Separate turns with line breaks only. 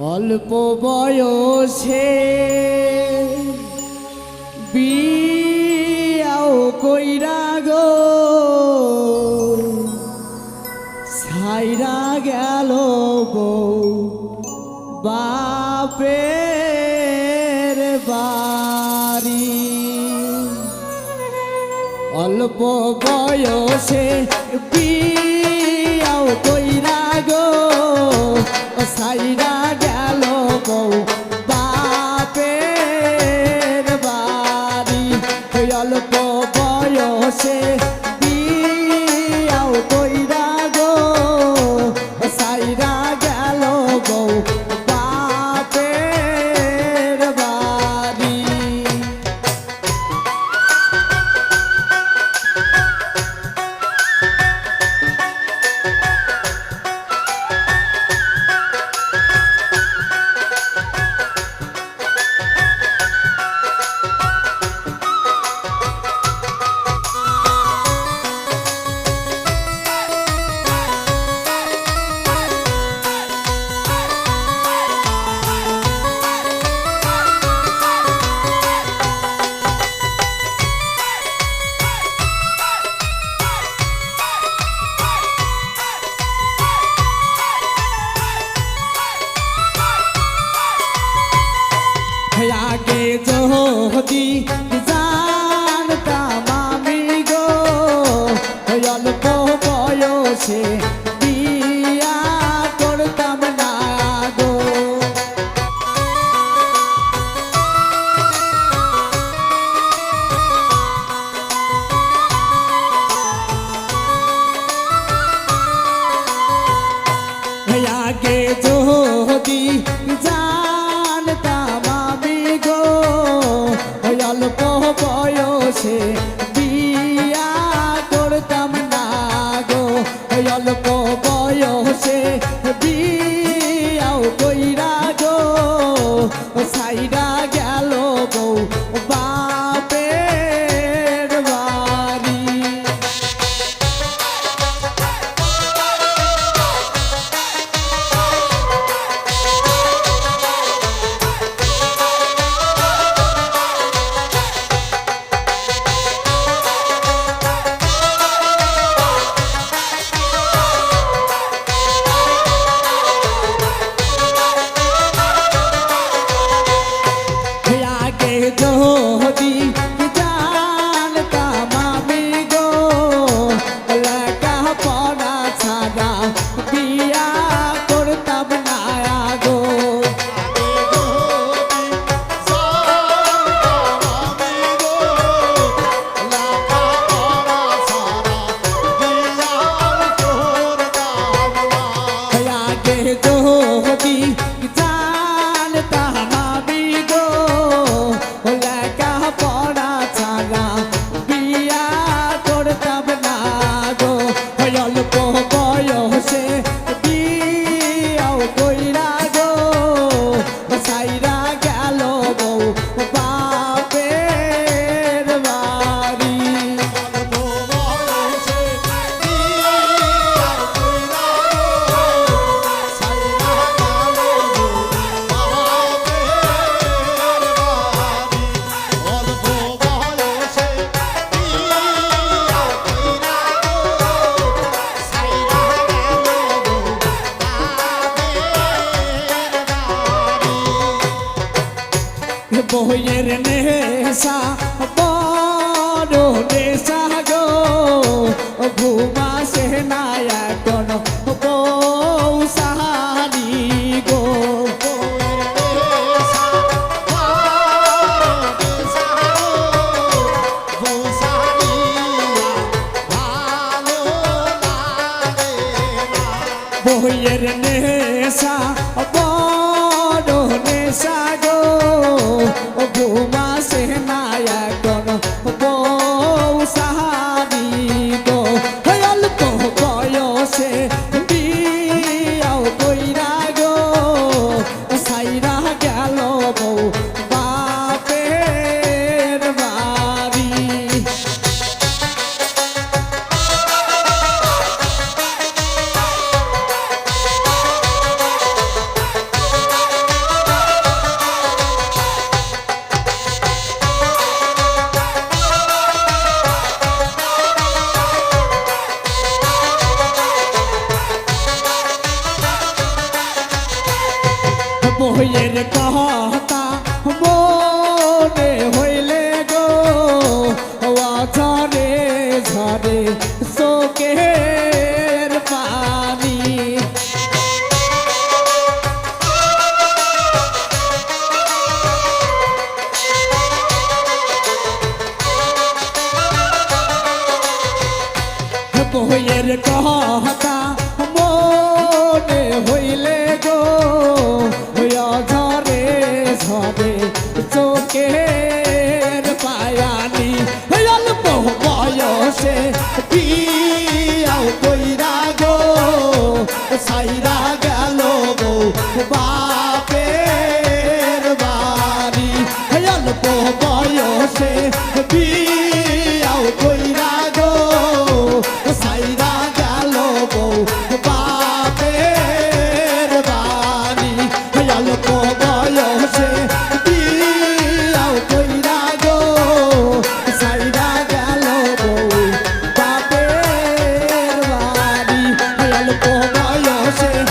অল্প বয়সে বিয়াও কইরা গো। ছাইরা গেল বউ বাপের বাড়ি। অল্প বয়সে বিয়াও কইরা গো। সাইরা ওই অল্প বয়সে অল্প বয়সে বিয়া করতাম না গো। আগে যদি জানতাম আমি গো অল্প বয়সে সাইরা নেশা বড় নেশা গো। ঘুমাসে না এখন বউ সাহানি গো। বইয়ের নেশা বড় নেশা গো। ঘুমাসে বইয়ের কথা মনে হইলে গো ঝরে ঝরে চোখের পানি। বইয়ের কথা শখের পায়ানি। অল্প বয়সে বিয়াও কইরা গো, সাইরা গেল গো বাপের বাড়ি। অল্প বয়সে বিয়াও কইরা গো, সাইরা গেল গো বাপের বাড়ি। অল্প Jefferson.